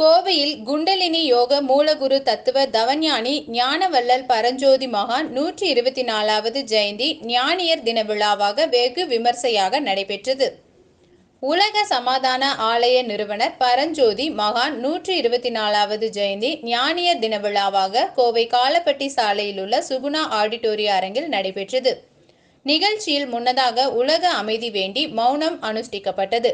கோவையில் குண்டலினி யோக மூலகுரு தத்துவ தவஞானி ஞானவல்லல் பரஞ்சோதி மகான் நூற்றி இருபத்தி நாலாவது ஜெயந்தி ஞானியர் தின விழாவாக வெகு விமர்சையாக நடைபெற்றது. உலக சமாதான ஆலய நிறுவனர் பரஞ்சோதி மகான் நூற்றி இருபத்தி நாலாவது ஜெயந்தி ஞானியர் தின விழாவாக கோவை காலப்பட்டி சாலையில் உள்ள சுகுணா ஆடிட்டோரிய அரங்கில் நடைபெற்றது. நிகழ்ச்சியில் முன்னதாக உலக அமைதி வேண்டி மௌனம் அனுஷ்டிக்கப்பட்டது.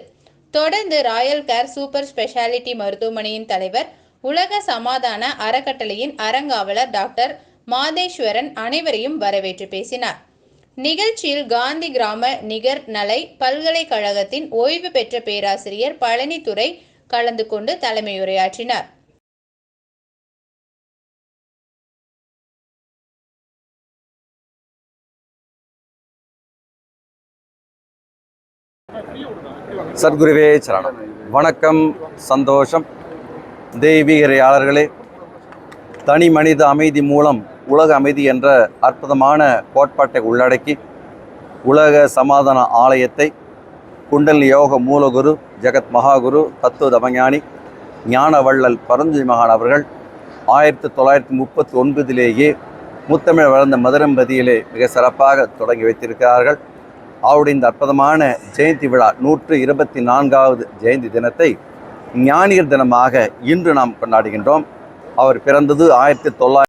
தொடர்ந்து ராயல் கேர் சூப்பர் ஸ்பெஷாலிட்டி மருத்துவமனையின் தலைவர் உலக சமாதான அறக்கட்டளையின் அறங்காவலர் டாக்டர் மாதேஸ்வரன் அனைவரையும் வரவேற்று பேசினார். நிகழ்ச்சியில் காந்தி கிராம நிகர் நலை பல்கலைக்கழகத்தின் ஓய்வு பெற்ற பேராசிரியர் பழனித்துறை கலந்து கொண்டு தலைமையுரையாற்றினார். சத்குருவே சரணம். வணக்கம் சந்தோஷம். தெய்வீகரையாளர்களே தனி மனித அமைதி மூலம் உலக அமைதி என்ற அற்புதமான கோட்பாட்டை உள்ளடக்கி உலக சமாதான ஆலயத்தை குண்டல் யோக மூலகுரு ஜெகத் மகாகுரு தத்துவ தமஞானி ஞானவள்ளல் பரஞ்சு மகான் அவர்கள் ஆயிரத்தி தொள்ளாயிரத்தி முப்பத்தி ஒன்பதிலேயே முத்தமிழ் வளர்ந்த மதுரம்பதியிலே மிக சிறப்பாக தொடங்கி வைத்திருக்கிறார்கள். அவருடைய இந்த அற்புதமான ஜெயந்தி விழா நூற்று இருபத்தி நான்காவது ஜெயந்தி தினத்தை ஞானியர் தினமாக இன்று நாம் கொண்டாடுகின்றோம். அவர் பிறந்தது ஆயிரத்தி தொள்ளாயிரத்தி